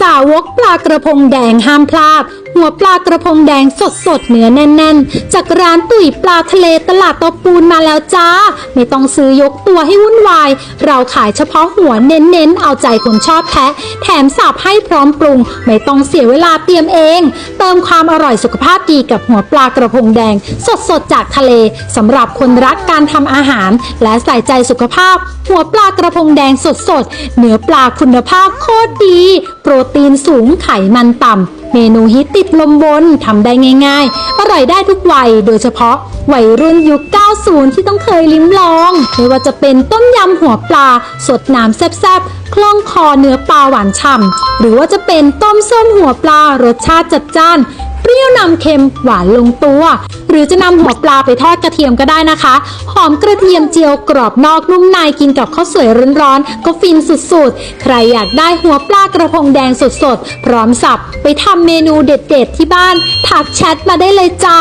สาวกปลากระพงแดงห้ามพลาด หัวปลากระพงแดงสดสดเนื้อแน่น ๆ จากร้านตุ๋ยปลาทะเลตลาดตาปูนมาแล้วจ้า ไม่ต้องซื้อยกตัวให้วุ่นวาย เราขายเฉพาะหัวเน้นๆ เอาใจคนชอบแทะแถมสับให้พร้อมปรุง ไม่ต้องเสียเวลาเตรียมเอง เติมความอร่อยสุขภาพดีกับหัวปลากระพงแดง สดๆจากทะเลสำหรับคนรักการทำอาหาร และใส่ใจสุขภาพ หัวปลากระพงแดงสดๆเนื้อปลาคุณภาพโคตรดี โปรตีนสูงไขมันต่ำ เมนูฮิตติดลมบนทำได้ง่ายๆ อร่อยได้ทุกวัย โดยเฉพาะวัยรุ่นยุค 90 ที่ต้องเคยลิ้มลอง ไม่ว่าจะเป็นต้มยำหัวปลา สดน้ำแซ่บๆ คล่องคอเนื้อปลาหวานฉ่ำ หรือว่าจะเป็นต้มส้มหัวปลารสชาติจัดจ้าน เปรี้ยวนำเค็มหวานลงตัว รือจะนำหัวปลาไปทอดกระเทียมก็ได้นะคะ หอมกระเทียมเจียวกรอบนอกนุ่มในกินกับข้าวสวยร้อนๆก็ฟินสุดๆ ใครอยากได้หัวปลากระพงแดงสดๆ พร้อมสับไปทำเมนูเด็ดๆที่บ้าน ทักแชทมาได้เลยจ้า